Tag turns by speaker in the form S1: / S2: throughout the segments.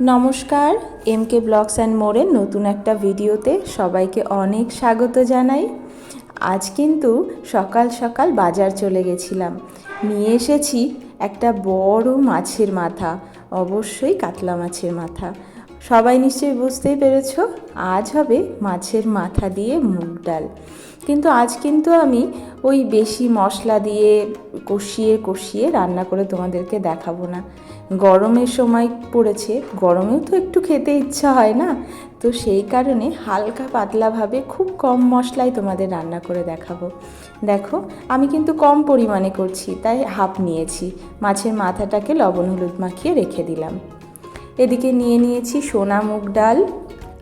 S1: নমস্কার M K blogs and মোড়ের নতুন একটা ভিডিওতে সবাইকে অনেক স্বাগত জানাই। আজ কিন্তু সকাল সকাল বাজার চলে গেছিলাম। নিয়ে এসেছি একটা বড় মাছের মাথা, অবশ্যই কাতলা মাছের মাথা। সবাই নিশ্চয়ই বুঝতেই পেরেছ, আজ হবে মাছের মাথা দিয়ে মুগ ডাল। কিন্তু আজ কিন্তু আমি ওই বেশি মশলা দিয়ে কষিয়ে কষিয়ে রান্না করে তোমাদেরকে দেখাবো না। গরমের সময় পড়েছে, গরমেও তো একটু খেতে ইচ্ছা হয় না। তো সেই কারণে হালকা পাতলাভাবে খুব কম মশলায় তোমাদের রান্না করে দেখাবো। দেখো, আমি কিন্তু কম পরিমাণে করছি, তাই হাফ নিয়েছি। মাছের মাথাটাকে লবণ হলুদ মাখিয়ে রেখে দিলাম। এদিকে নিয়ে নিয়েছি সোনা মুগ ডাল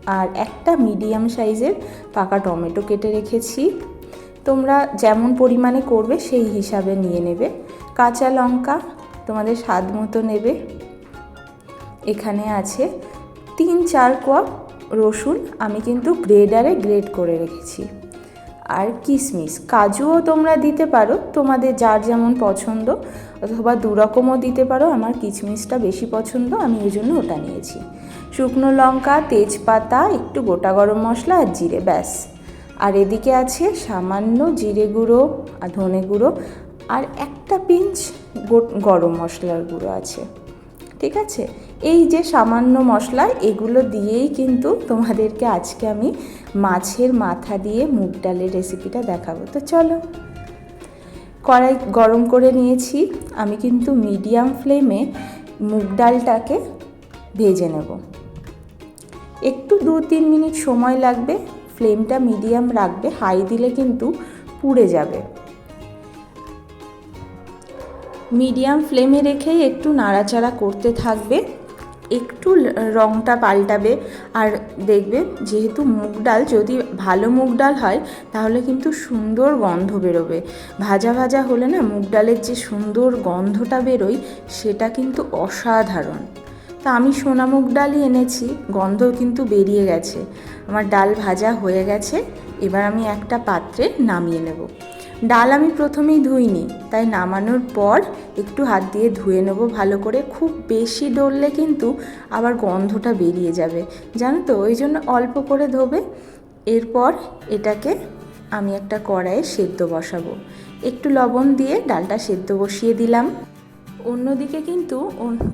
S1: আর একটা মিডিয়াম সাইজের পাকা টমেটো কেটে রেখেছি। তোমরা যেমন পরিমাণে করবে, সেই হিসাবে নিয়ে নেবে। কাঁচা লঙ্কা তোমাদের স্বাদ মতো নেবে। এখানে আছে তিন চার কোয়া রসুন, আমি কিন্তু গ্রেডারে গ্রেড করে রেখেছি। আর কিশমিশ কাজুও তোমরা দিতে পারো, তোমাদের যার যেমন পছন্দ, অথবা দুরকমও দিতে পারো, আমার কিশমিশটা বেশি পছন্দ, আমি এই জন্য ওটা নিয়েছি। শুকনো লঙ্কা, তেজপাতা, একটু গোটা গরম মশলা আর জিরে, ব্যাস। আর এদিকে আছে সামান্য জিরে গুঁড়ো আর ধনে গুঁড়ো আর একটা পিঞ্চ গরম মশলার গুঁড়ো আছে, ঠিক আছে? এই যে সামান্য মশলা, এগুলো দিয়েই কিন্তু তোমাদেরকে আজকে আমি মাছের মাথা দিয়ে মুগ ডালের রেসিপিটা দেখাবো। তো চলো, কড়াই গরম করে নিয়েছি, আমি কিন্তু মিডিয়াম ফ্লেমে মুগ ডালটাকে ভেজে নেব। একটু দু তিন মিনিট সময় লাগবে, ফ্লেমটা মিডিয়াম রাখবে, হাই দিলে কিন্তু পুড়ে যাবে। মিডিয়াম ফ্লেমে রেখেই একটু নাড়াচাড়া করতে থাকবে। একটু রঙটা পাল্টাবে আর দেখবে যেহেতু মুগ ডাল, যদি ভালো মুগ ডাল হয় তাহলে কিন্তু সুন্দর গন্ধ বেরোবে। ভাজা ভাজা হলে না মুগ ডালের যে সুন্দর গন্ধটা বেরোয় সেটা কিন্তু অসাধারণ। তা আমি সোনা মুগ ডালই এনেছি, গন্ধ কিন্তু বেরিয়ে গেছে। আমার ডাল ভাজা হয়ে গেছে, এবার আমি একটা পাত্রে নামিয়ে নেব। ডাল আমি প্রথমেই ধুইনি, তাই নামানোর পর একটু হাত দিয়ে ধুয়ে নেব ভালো করে। খুব বেশি ডললে কিন্তু আবার গন্ধটা বেরিয়ে যাবে, জানো তো? ওই জন্য অল্প করে ধোবে। এরপর এটাকে আমি একটা কড়াইয়ে সেদ্ধ বসাবো। একটু লবণ দিয়ে ডালটা সেদ্ধ বসিয়ে দিলাম। অন্যদিকে কিন্তু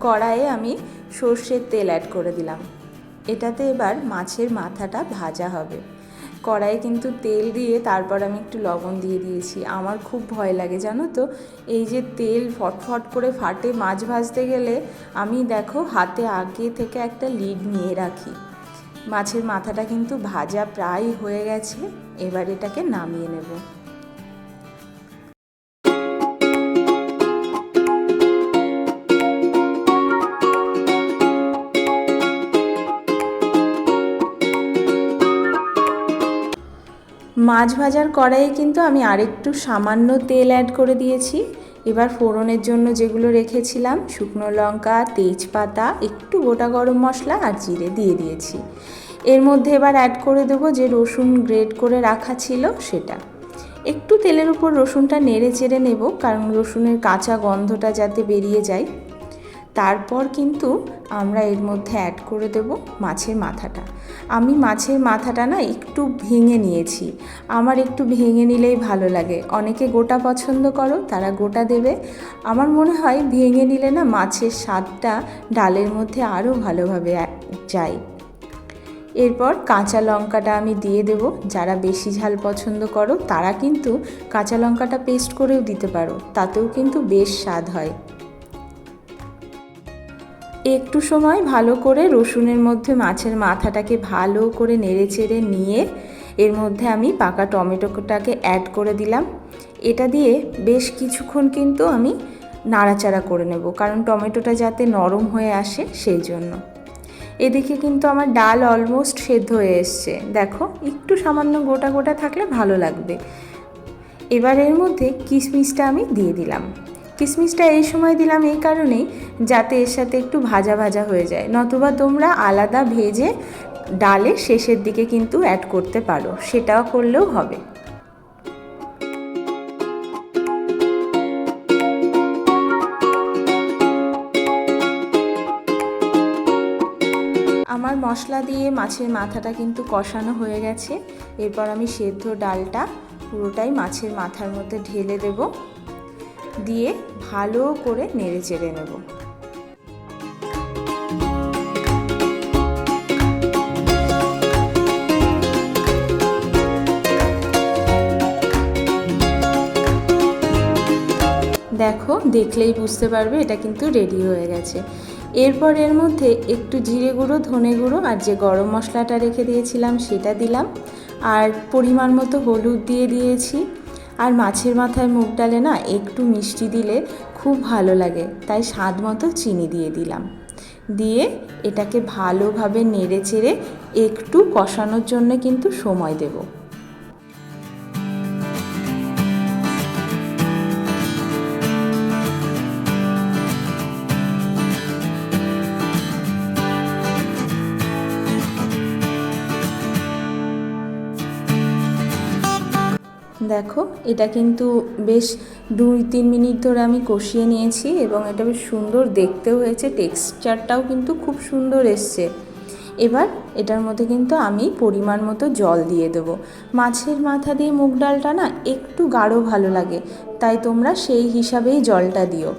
S1: কড়াইয়ে আমি সর্ষের তেল অ্যাড করে দিলাম। এটাতে এবার মাছের মাথাটা ভাজা হবে। কড়াইয়ে কিন্তু তেল দিয়ে তারপর আমি একটু লবণ দিয়ে দিয়েছি। আমার খুব ভয় লাগে, জানো তো? এই যে তেল ফটফট করে ফাটে মাছ ভাজতে গেলে, আমি দেখো হাতে আগে থেকে একটা লিড নিয়ে রাখি। মাছের মাথাটা কিন্তু ভাজা প্রায় হয়ে গেছে, এবার এটাকে নামিয়ে নেব। মাছ ভাজার কড়াইয়ে কিন্তু আমি আরেকটু সামান্য তেল অ্যাড করে দিয়েছি। এবার ফোড়নের জন্য যেগুলো রেখেছিলাম, শুকনো লঙ্কা, তেজপাতা, একটু গোটা গরম মশলা আর জিরে দিয়ে দিয়েছি। এর মধ্যে এবার অ্যাড করে দেবো যে রসুন গ্রেড করে রাখা ছিল সেটা। একটু তেলের উপর রসুনটা নেড়ে চেড়ে নেব, কারণ রসুনের কাঁচা গন্ধটা যাতে বেরিয়ে যায়। তারপর কিন্তু আমরা এর মধ্যে অ্যাড করে দেব মাছের মাথাটা। আমি মাছের মাথাটা না একটু ভেঙে নিয়েছি। আমার একটু ভেঙে নিলেই ভালো লাগে। অনেকে গোটা পছন্দ করো, তারা গোটা দেবে। আমার মনে হয় ভেঙে নিলে না মাছের স্বাদটা ডালের মধ্যে আরও ভালোভাবে যায়। এরপর কাঁচা লঙ্কাটা আমি দিয়ে দেব। যারা বেশি ঝাল পছন্দ করো, তারা কিন্তু কাঁচা লঙ্কাটা পেস্ট করেও দিতে পারো। তাতেও কিন্তু বেশ স্বাদ হয়। একটু সময় ভালো করে রসুনের মধ্যে মাছের মাথাটাকে ভালো করে নেড়ে চেড়ে নিয়ে এর মধ্যে আমি পাকা টমেটোটাকে অ্যাড করে দিলাম। এটা দিয়ে বেশ কিছুক্ষণ কিন্তু আমি নাড়াচাড়া করে নেব, কারণ টমেটোটা যাতে নরম হয়ে আসে সেই জন্য। এদিকে কিন্তু আমার ডাল অলমোস্ট সেদ্ধ হয়ে এসছে। দেখো, একটু সামান্য গোটা গোটা থাকলে ভালো লাগবে। এবার এর মধ্যে কিশমিশটা আমি দিয়ে দিলাম। কিশমিশটা এই সময় দিলাম এই কারণেই, যাতে এর সাথে একটু ভাজা ভাজা হয়ে যায়। নতুবা তোমরা আলাদা ভেজে ডালে শেষের দিকে কিন্তু অ্যাড করতে পারো, সেটাও করলেও হবে। আমার মশলা দিয়ে মাছের মাথাটা কিন্তু কষানো হয়ে গেছে। এরপর আমি সেদ্ধ ডালটা পুরোটাই মাছের মাথার মধ্যে ঢেলে দেব। দিয়ে ভালো করে নেড়ে চেড়ে নেব। দেখো, দেখলেই বুঝতে পারবে এটা কিন্তু রেডি হয়ে গেছে। এরপর এর মধ্যে একটু জিরে গুঁড়ো, ধনে গুঁড়ো আর যে গরম মশলাটা রেখে দিয়েছিলাম সেটা দিলাম। আর পরিমাণ মতো হলুদ দিয়ে দিয়েছি। আর মাছের মাথায় মুখ ডালে না একটু মিষ্টি দিলে খুব ভালো লাগে, তাই স্বাদ মতো চিনি দিয়ে দিলাম। দিয়ে এটাকে ভালোভাবে নেড়ে চেড়ে একটু কষানোর জন্য কিন্তু সময় দেবো। দেখো, এটা কিন্তু বেশ দুই তিন মিনিট ধরে আমি কষিয়ে নিয়েছি এবং এটা বেশ সুন্দর দেখতেও হয়েছে, টেক্সচারটাও কিন্তু খুব সুন্দর এসছে। এবার এটার মধ্যে কিন্তু আমি পরিমাণ মতো জল দিয়ে দেব। মাছের মাথা দিয়ে মুগ ডালটা না একটু গাঢ় ভালো লাগে, তাই তোমরা সেই হিসাবেই জলটা দিও।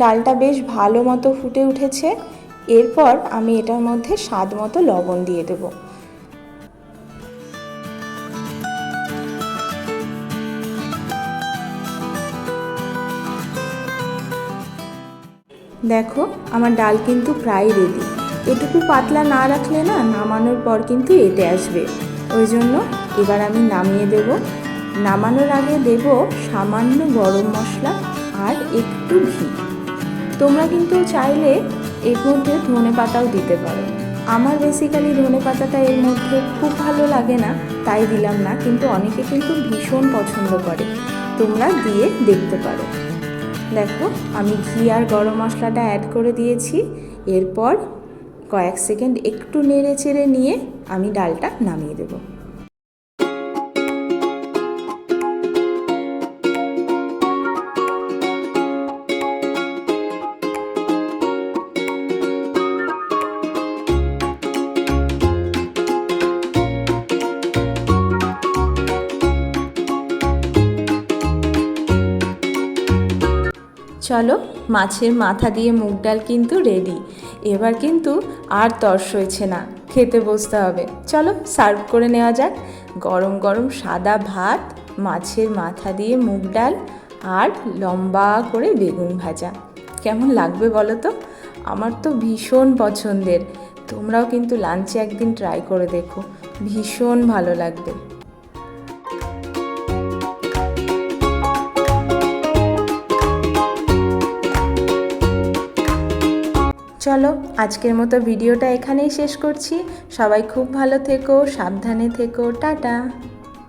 S1: ডালটা বেশ ভালো মতো ফুটে উঠেছে। এরপর আমি এটার মধ্যে স্বাদ মতো লবণ দিয়ে দেব। দেখো, আমার ডাল কিন্তু প্রায় রেডি এটুকু পাতলা না রাখলে না নামানোর পর কিন্তু এটে আসবে। ওই জন্য এবার আমি নামিয়ে দেব। নামানোর আগে দেব সামান্য গরম মশলা আর একটু ঘি। তোমরা কিন্তু চাইলে এর মধ্যে ধনে পাতাও দিতে পারো। আমার বেসিক্যালি ধনে পাতাটা এর মধ্যে খুব ভালো লাগে না, তাই দিলাম না, কিন্তু অনেকে কিন্তু ভীষণ পছন্দ করে। তোমরা দিয়ে দেখতে পারো। দেখো, আমি ঘি আর গরম মশলাটা অ্যাড করে দিয়েছি। এরপর কয়েক সেকেন্ড একটু নেড়ে চেড়ে নিয়ে আমি ডালটা নামিয়ে দেবো। চলো, মাছের মাথা দিয়ে মুগ ডাল কিন্তু রেডি এবার কিন্তু আর তর্স হয়েছে না, খেতে বসতে হবে। চলো সার্ভ করে নেওয়া যাক। গরম গরম সাদা ভাত, মাছের মাথা দিয়ে মুগ ডাল আর লম্বা করে বেগুন ভাজা। কেমন লাগবে বলো তো? আমার তো ভীষণ পছন্দের। তোমরাও কিন্তু লাঞ্চে একদিন ট্রাই করে দেখো। ভীষণ ভালো লাগবে। চলো আজকের মতো ভিডিওটা এখানেই শেষ করছি। সবাই খুব ভালো থেকো সাবধানে থেকো টাটা।